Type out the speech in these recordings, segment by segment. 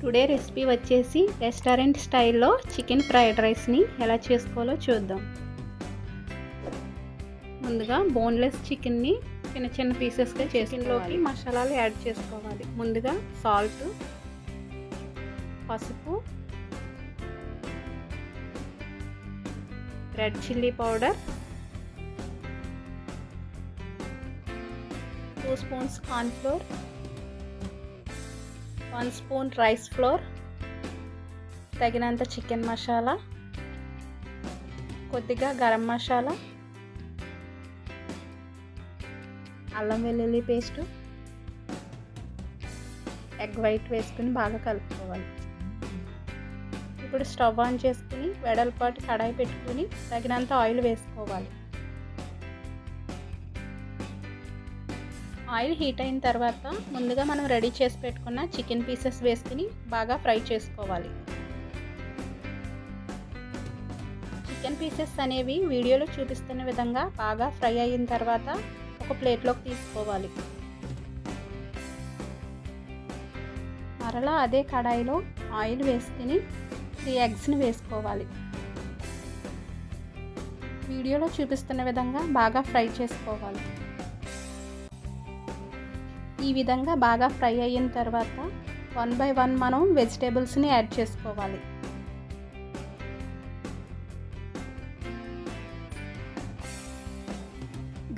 Today recipe వచ్చేసి restaurant స్టైల్లో chicken fried రైస్ని ఎలా చేసుకోవాలో చూద్దాం. ముందుగా బోన్లెస్ చికెన్ని చిన్న చిన్న పీసెస్గా చికెన్లోకి మసాలాలు యాడ్ చేసుకోవాలి. ముందుగా సాల్ట్ పసుపు red chilli powder two spoons cornflour one spoon rice flour తగినంత చికెన్ మసాలా కొద్దిగా గరం మసాలా అల్లం వెల్లుల్లి పేస్టు ఎగ్ వైట్ వేసుకుని బాగా కలుపుకోవాలి. ఇప్పుడు స్టవ్ ఆన్ చేసుకుని వెడల్పాటు కడాయి పెట్టుకుని తగినంత ఆయిల్ వేసుకోవాలి. ఆయిల్ హీట్ అయిన తర్వాత ముందుగా మనం రెడీ చేసి పెట్టుకున్న చికెన్ పీసెస్ వేసుకుని బాగా ఫ్రై చేసుకోవాలి. చికెన్ పీసెస్ అనేవి వీడియోలో చూపిస్తున్న విధంగా బాగా ఫ్రై అయిన తర్వాత ఒక ప్లేట్లోకి తీసుకోవాలి. మరలా అదే కడాయిలో ఆయిల్ వేసుకుని త్రీ ఎగ్స్ని వేసుకోవాలి. వీడియోలో చూపిస్తున్న విధంగా బాగా ఫ్రై చేసుకోవాలి. ఈ విధంగా బాగా ఫ్రై అయిన తర్వాత వన్ బై వన్ మనం వెజిటేబుల్స్ని యాడ్ చేసుకోవాలి.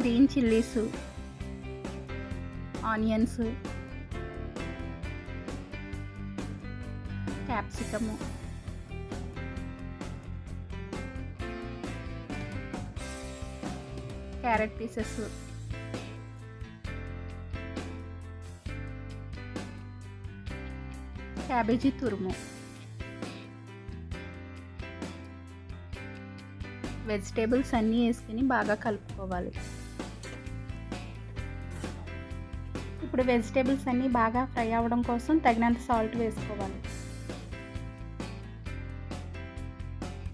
Green chillies onions capsicum carrot pieces. Cabbage తురుము వెజిటేబుల్స్ అన్నీ వేసుకుని బాగా కలుపుకోవాలి. ఇప్పుడు వెజిటేబుల్స్ అన్నీ బాగా ఫ్రై అవ్వడం కోసం తగినంత సాల్ట్ వేసుకోవాలి.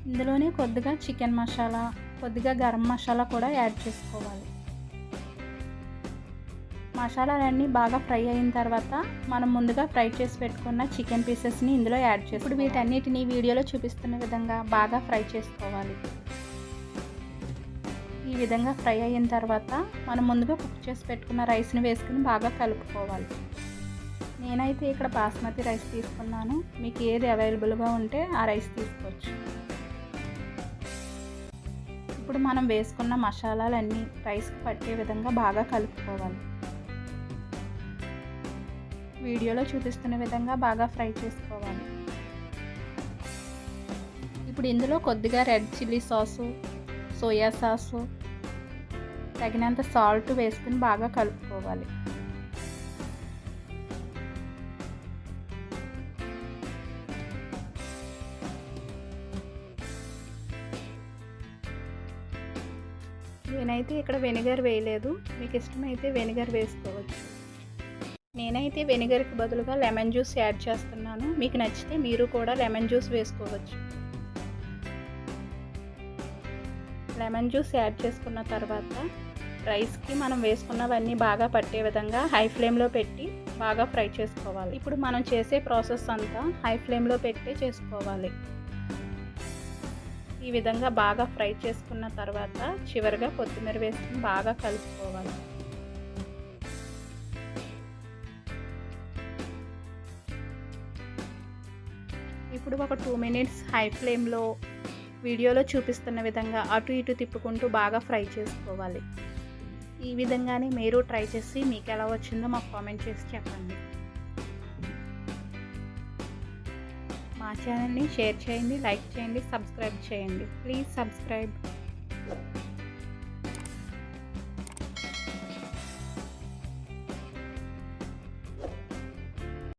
ఇందులోనే కొద్దిగా చికెన్ మసాలా కొద్దిగా గరం మసాలా కూడా యాడ్ చేసుకోవాలి. మసాలాలన్నీ బాగా ఫ్రై అయిన తర్వాత మనం ముందుగా ఫ్రై చేసి పెట్టుకున్న చికెన్ పీసెస్ని ఇందులో యాడ్ చేసి ఇప్పుడు వీటన్నిటిని వీడియోలో చూపిస్తున్న విధంగా బాగా ఫ్రై చేసుకోవాలి. ఈ విధంగా ఫ్రై అయిన తర్వాత మనం ముందుగా కుక్ చేసి పెట్టుకున్న రైస్ని వేసుకుని బాగా కలుపుకోవాలి. నేనైతే ఇక్కడ బాస్మతి రైస్ తీసుకున్నాను. మీకు ఏది అవైలబుల్గా ఉంటే ఆ రైస్ తీసుకోవచ్చు. ఇప్పుడు మనం వేసుకున్న మసాలాలన్నీ రైస్కి పట్టే విధంగా బాగా కలుపుకోవాలి. వీడియోలో చూపిస్తున్న విధంగా బాగా ఫ్రై చేసుకోవాలి. ఇప్పుడు ఇందులో కొద్దిగా red chilli sauce soya sauce తగినంత సాల్ట్ వేసుకుని బాగా కలుపుకోవాలి. నేనైతే ఇక్కడ వెనిగర్ వేయలేదు. మీకు ఇష్టమైతే వెనిగర్ వేసుకోవచ్చు. నేనైతే వెనిగర్కి బదులుగా లెమన్ జ్యూస్ యాడ్ చేస్తున్నాను. మీకు నచ్చితే మీరు కూడా లెమన్ జ్యూస్ వేసుకోవచ్చు. లెమన్ జ్యూస్ యాడ్ చేసుకున్న తర్వాత రైస్కి మనం వేసుకున్నవన్నీ బాగా పట్టే విధంగా హై ఫ్లేమ్లో పెట్టి బాగా ఫ్రై చేసుకోవాలి. ఇప్పుడు మనం చేసే ప్రాసెస్ అంతా హై ఫ్లేమ్లో పెట్టే చేసుకోవాలి. ఈ విధంగా బాగా ఫ్రై చేసుకున్న తర్వాత చివరిగా కొత్తిమీర వేసుకుని బాగా కలుపుకోవాలి. ఇప్పుడు ఒక టూ మినిట్స్ హై ఫ్లేమ్లో వీడియోలో చూపిస్తున్న విధంగా అటు ఇటు తిప్పుకుంటూ బాగా ఫ్రై చేసుకోవాలి. ఈ విధంగానే మీరు ట్రై చేసి మీకు ఎలా వచ్చిందో మాకు కామెంట్ చేసి చెప్పండి. మా ఛానల్ని షేర్ చేయండి లైక్ చేయండి సబ్స్క్రైబ్ చేయండి. Please subscribe